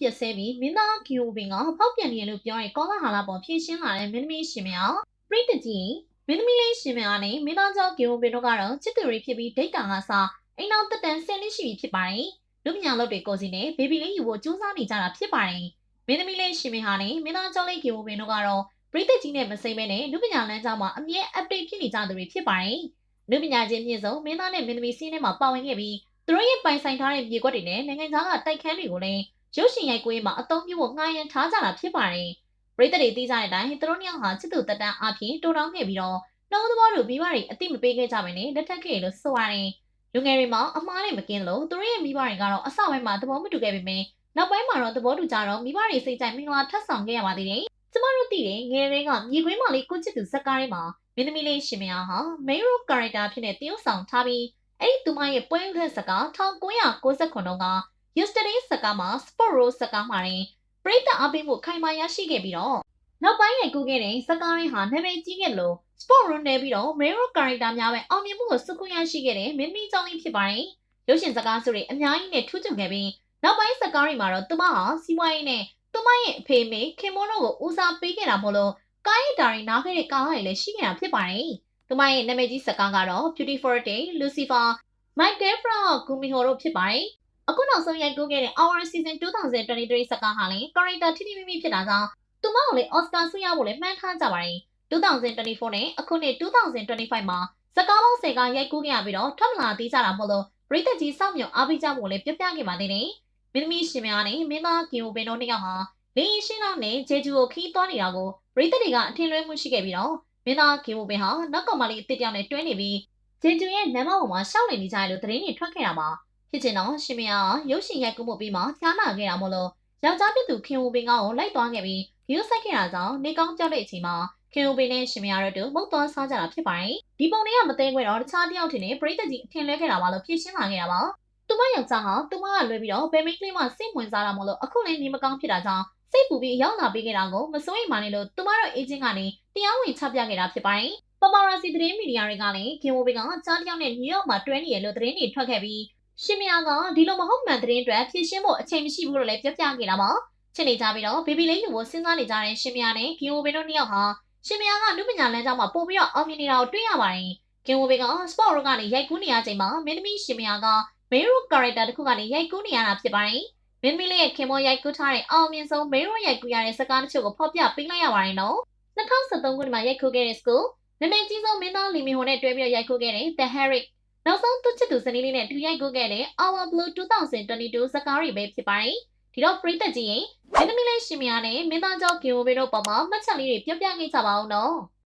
ပြက်ဆဲပြီးမင်းသားကီယိုဘင်ကဖောက်ပြန်နေရလို့ပြောရင်ကောလာဟာလာပေါ်ဖြည့်ရှင်းလာတဲ့မင်းသမီးရှင်မယာပရိသတ်ကြီးမင်းသမီးလေးရှင်မယာနဲ့မင်းသားကျော်ကီယိုဘင်တို့ကတော့ချစ်သူတွေဖြစ်ပြီးဒိတ်တာကစားအိမ်အောင်တက်တန်ဆင်းလေးရှိပြီဖြစ်ပါတယ်လူပညာလုပ်တွေကိုစီနဲ့ဘေဘီလေးယူဖို့ကြိုးစားနေကြတာဖြစ်ပါတယ်မင်းသမီးလေးရှင်မယာနဲ့မင်းသားကျော်လေးကီယိုဘင်တို့ကတော့ပရိသတ်ကြီးနဲ့မစိမ့်မဲနဲ့လူပညာလမ်းကြောင်းမှာအမြဲ update ဖြစ်နေကြသူတွေဖြစ်ပါတယ်လူပညာချင်းမြင့်ဆုံးမင်းသားနဲ့မင်းသမီးစီးထဲမှာပါဝင်ခဲ့ပြီးသူတို့ရဲ့ပိုင်ဆိုင်ထားတဲ့မြေကွက်တွေနဲ့နိုင်ငံသားကတိုက်ခန်းတွေကိုလည်း ရုပ်ရှင်ရိုက်ကွေးမှာအသုံးပြုဖို့ငှားရမ်းထားကြတာဖြစ်ပါတယ်။ပရိသတ်တွေသိကြတဲ့အတိုင်းသူတို့နှစ်ယောက်ဟာချစ်သူတက်တန်းအဖြစ်တိုးတောင်းခဲ့ပြီးတော့နှောသဘောတို့မိဘတွေအတိမပေးခဲ့ကြဘဲနဲ့လက်ထပ်ခဲ့လို့ဆိုရတယ်။လူငယ်တွေမှာအမားနဲ့မကင်းလို့သူတို့ရဲ့မိဘတွေကတော့အစပိုင်းမှာသဘောမတူခဲ့ပေမယ့်နောက်ပိုင်းမှာတော့သဘောတူကြတော့မိဘတွေစိတ်ကြိုက်မင်္ဂလာထပ်ဆောင်ခဲ့ရပါသေးတယ်။ကျမတို့သိတယ်ငယ်တွေကမြေခွေးမလေးကိုချစ်သူဇက်ကားထဲမှာမင်းသမီးလေးရှင်မယားဟာ main role character ဖြစ်နေတရုပ်ဆောင်ထားပြီးအဲ့ဒီသူမရဲ့ပွဲဥတဲ့ဇက်ကား1999တုန်းက yesterday ဇက်ကားမှာ sport role ဇက်ကားမှာရင်ပရိသတ်အပိမှုခိုင်မာရရှိခဲ့ပြီးတော့နောက်ပိုင်းရိုက်ကူးခဲ့တဲ့ဇက်ကားရင်းဟာနာမည်ကြီးခဲ့လို့ sport role နဲ့ပြီးတော့ main role character များပဲအောင်မြင်မှုကိုစုခုရရှိခဲ့တဲ့မင်းမီကြောင့်လေးဖြစ်ပါတယ်ရုပ်ရှင်ဇက်ကားစုတွေအများကြီးနဲ့ထူးချွန်ခဲ့ပြီးနောက်ပိုင်းဇက်ကားတွေမှာတော့သူမဟာစီးပွားရေးနဲ့သူမရဲ့အဖေမေခင်မွန်းတို့ကိုဦးစားပေးခဲ့တာမို့လို့ကားရတာတွေနားခဲ့တဲ့ကားတွေလည်းရှိခဲ့တာဖြစ်ပါတယ်သူမရဲ့နာမည်ကြီးဇက်ကားကတော့ Beauty for a Day, Lucifer, My Girlfriend Gumiho တို့ဖြစ်ပါတယ် အခုနောက်ဆုံးရိုက်ကူးခဲ့တဲ့ Our Season 2023ဇက်ကားဟာလည်း character ထိထိမိမိဖြစ်တာကြောင့်သူမကိုလည်း Oscar ဆုရဖို့လည်းမှန်းထားကြပါတယ်2024နဲ့အခုနှစ်2025မှာဇက်ကားပေါင်း10ကရိုက်ကူးခဲ့ရပြီးတော့ထွက်မလာသေးကြတာမို့လို့ပရိသတ်ကြီးစောင့်မျှော်အားပေးကြဖို့လည်းပြပြခဲ့ပါသေးတယ်မင်းသမီးရှင်များနဲ့မင်းသားကီယိုပင်တို့နှစ်ယောက်ဟာလေရင်ရှင်းလောက်နဲ့ဂျေဂျူကိုခီးသွားနေတာကိုပရိသတ်တွေကအထင်လွဲမှုရှိခဲ့ပြီးတော့မင်းသားကီယိုပင်ဟာနောက်ကောင်မလေးအစ်တစ်ယောက်နဲ့တွဲနေပြီးဂျေဂျူရဲ့နံပါတ်ပေါ်မှာရှောက်နေနေကြတယ်လို့သတင်းတွေထွက်ခဲ့တာပါ ဖြစ်ချင်တော့ရှင်မယားရုပ်ရှင်ရိုက်ကူးမှုပြီးမှဖျားနာခဲ့တာမို့လို့ယောက်ျားဖြစ်သူခင်ဝူပင်ကောင်ကိုလိုက်သွားခဲ့ပြီးဂရုစိုက်ခဲ့တာကြောင့်နေကောင်းကြောက်တဲ့အချိန်မှာခင်ဝူပင်နဲ့ရှင်မယားတို့တို့မုတ်သွားစားကြတာဖြစ်ပါတယ်ဒီပုံတွေကမသိခွင့်တော့တခြားတယောက်ထင်နေပရိသတ်ကြီးအထင်လွဲခဲ့တာပါလို့ဖြေရှင်းလာခဲ့တာပါသူမယောက်ျားဟာသူမကလွဲပြီးတော့ဘယ်မိကလေးမှစိတ်ဝင်စားတာမို့လို့အခုလည်းနေမကောင်းဖြစ်တာကြောင့်စိတ်ပူပြီးရောက်လာပေးခဲ့တာကိုမစိုးရိမ်ပါနဲ့လို့သူမတို့အေဂျင့်ကနေတရားဝင်ချပြခဲ့တာဖြစ်ပါတယ်ပပရာစီသတင်းမီဒီယာတွေကလည်းခင်ဝူပင်ကကြားတယောက်နဲ့နယူးယောက်မှာတွဲနေရလို့သတင်းတွေထွက်ခဲ့ပြီး ရှင်မယားကဒီလိုမဟုတ်မှန်သတင်းအတွက်ဖြည့်ရှင်းဖို့အချိန်မရှိဘူးလို့လည်းပြောပြခဲ့တာပါချစ်နေကြပြီးတော့ဘေဘီလေးယူဖို့စဉ်းစားနေကြတဲ့ရှင်မယားနဲ့ဂီယိုဘင်တို့နှစ်ယောက်ဟာရှင်မယားကလူပညာလမ်းကြောင်းမှာပို့ပြီးတော့အောင်မြင်နေတာကိုတွေ့ရပါတယ်ဂီယိုဘင်က sport ရောကနေရိုက်ကူးနေရချိန်မှာမင်းသမီးရှင်မယားက main role character တစ်ခုကနေရိုက်ကူးနေရတာဖြစ်ပါတယ်မင်းမီလေးရဲ့ခင်မောရိုက်ကူးထားတဲ့အောင်မြင်ဆုံး main role ရိုက်ကူးရတဲ့စကားတချို့ကိုဖော်ပြပေးလိုက်ရပါတယ်နော်2013ခုနှစ်မှာရိုက်ကူးခဲ့တဲ့ school နာမည်ကြီးဆုံးမင်းသားလီမီဟိုနဲ့တွဲပြီးတော့ရိုက်ကူးခဲ့တဲ့ The Herrick နောက်ဆုံးသူချစ်သူဇနီးလေးနဲ့တူရိုက်ကူးခဲ့တဲ့ Our Blue 2022ဇာတ်ကားတွေပဲဖြစ်ပါတယ်။ဒီတော့ပရိသတ်ကြီးရင်မင်းသမီးလေးရှင်မယားနဲ့မင်းသားကျော်ကင်ဝေတို့ပေါ်မှာမှတ်ချက်လေးတွေပြပြခဲ့ကြပါဦးနော်။